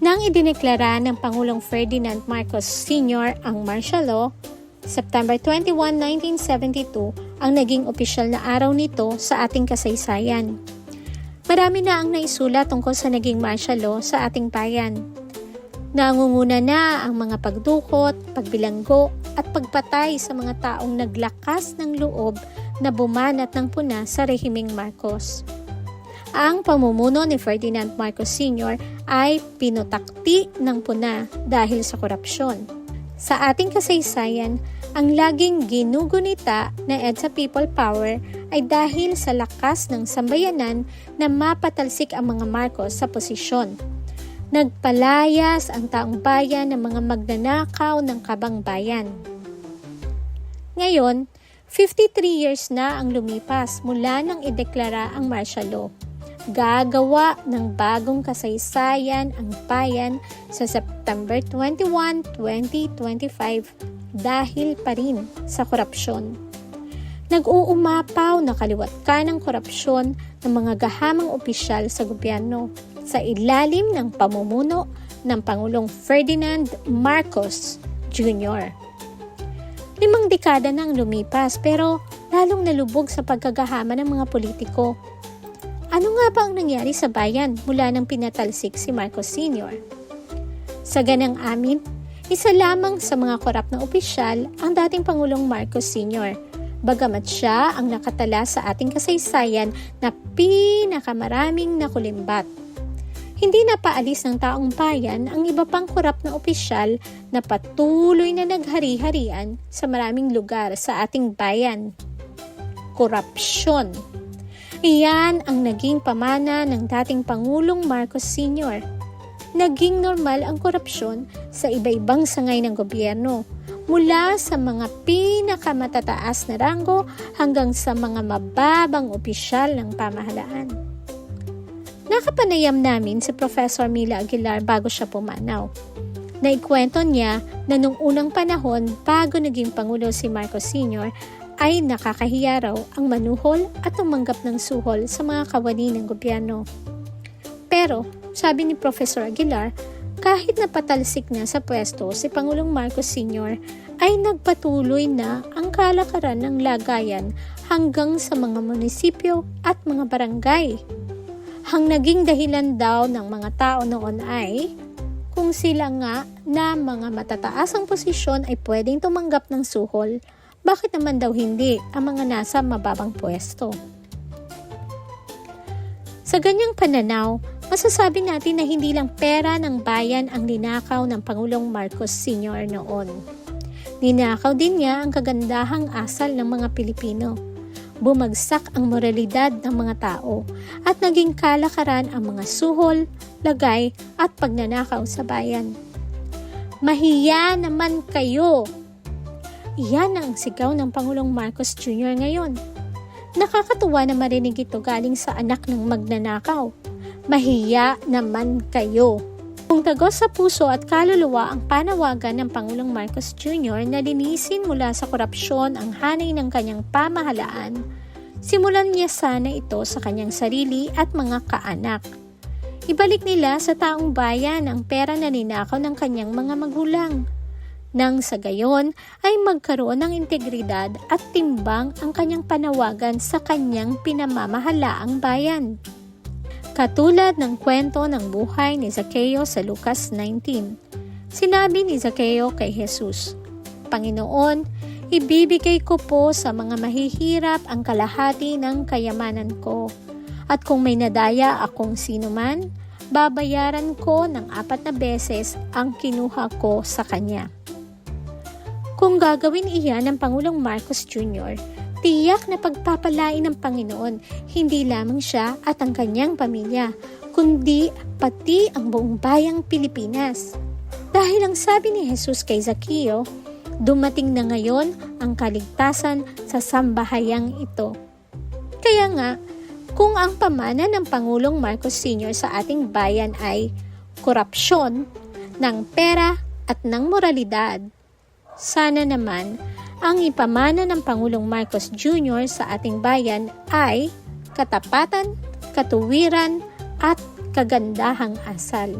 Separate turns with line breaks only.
Nang idineklara ng Pangulong Ferdinand Marcos Sr. ang martial law, September 21, 1972 ang naging opisyal na araw nito sa ating kasaysayan. Marami na ang naisulat tungkol sa naging martial law sa ating bayan. Nangunguna na ang mga pagdukot, pagbilanggo at pagpatay sa mga taong naglakas ng loob na bumanat ng puna sa rehimeng Marcos. Ang pamumuno ni Ferdinand Marcos Sr. ay pinutakti ng puna dahil sa korupsyon. Sa ating kasaysayan, ang laging ginugunita na EDSA People Power ay dahil sa lakas ng sambayanan na mapatalsik ang mga Marcos sa posisyon. Nagpalayas ang taong bayan ng mga magnanakaw ng kabang bayan. Ngayon, 53 years na ang lumipas mula nang ideklara ang martial law. Gagawa ng bagong kasaysayan ang bayan sa September 21, 2025 dahil pa rin sa korupsyon. Nag-uumapaw na kaliwat ka ng korupsyon ng mga gahamang opisyal sa gobyerno sa ilalim ng pamumuno ng Pangulong Ferdinand Marcos Jr. Limang dekada nang lumipas pero lalong nalubog sa pagkagahama ng mga politiko. Ano nga ba ang nangyari sa bayan mula nang pinatalsik si Marcos Sr.? Sa ganang amin, isa lamang sa mga korap na opisyal ang dating Pangulong Marcos Sr. Bagamat siya ang nakatala sa ating kasaysayan na pinakamaraming nakulimbat. Hindi na paalis ng taong bayan ang iba pang korap na opisyal na patuloy na naghari-harian sa maraming lugar sa ating bayan. Korupsyon. Iyan ang naging pamana ng dating Pangulong Marcos Sr. Naging normal ang korupsyon sa iba-ibang sangay ng gobyerno, mula sa mga pinakamatataas na ranggo hanggang sa mga mababang opisyal ng pamahalaan. Nakapanayam namin si Professor Mila Aguilar bago siya pumanaw. Naikwento niya na nung unang panahon bago naging Pangulo si Marcos Sr. ay nakakahiya raw ang manuhol at tumanggap ng suhol sa mga kawani ng gobyerno. Pero, sabi ni Professor Aguilar, kahit napatalsik na sa pwesto si Pangulong Marcos Sr. ay nagpatuloy na ang kalakaran ng lagayan hanggang sa mga munisipyo at mga barangay. Ang naging dahilan daw ng mga tao noon ay kung sila nga na mga matataas ang posisyon ay pwedeng tumanggap ng suhol, bakit naman daw hindi ang mga nasa mababang pwesto? Sa ganyang pananaw, masasabi natin na hindi lang pera ng bayan ang ninakaw ng Pangulong Marcos Sr. noon. Ninakaw din niya ang kagandahang asal ng mga Pilipino. Bumagsak ang moralidad ng mga tao at naging kalakaran ang mga suhol, lagay at pagnanakaw sa bayan. Mahiya naman kayo! Iyan ang sigaw ng Pangulong Marcos Jr. ngayon. Nakakatuwa na marinig ito galing sa anak ng magnanakaw. Mahiya naman kayo. Kung tagos sa puso at kaluluwa ang panawagan ng Pangulong Marcos Jr. na linisin mula sa korupsyon ang hanay ng kanyang pamahalaan, simulan niya sana ito sa kanyang sarili at mga kaanak. Ibalik nila sa taong bayan ang pera na ninakaw ng kanyang mga magulang nang sa gayon ay magkaroon ng integridad at timbang ang kanyang panawagan sa kanyang pinamamahalaang bayan. Katulad ng kwento ng buhay ni Zaccheo sa Lucas 19. Sinabi ni Zaccheo kay Jesus, Panginoon, ibibigay ko po sa mga mahihirap ang kalahati ng kayamanan ko. At kung may nadaya akong sino man, babayaran ko ng apat na beses ang kinuha ko sa kanya. Kung gagawin iyan ng Pangulong Marcos Jr., tiyak na pagpapalain ng Panginoon hindi lamang siya at ang kanyang pamilya, kundi pati ang buong bayang Pilipinas. Dahil ang sabi ni Jesus kay Zaccheo, dumating na ngayon ang kaligtasan sa sambahayang ito. Kaya nga, kung ang pamana ng Pangulong Marcos Sr. sa ating bayan ay korupsyon, ng pera at ng moralidad, sana naman ang ipamana ng Pangulong Marcos Jr. sa ating bayan ay katapatan, katuwiran at kagandahang asal.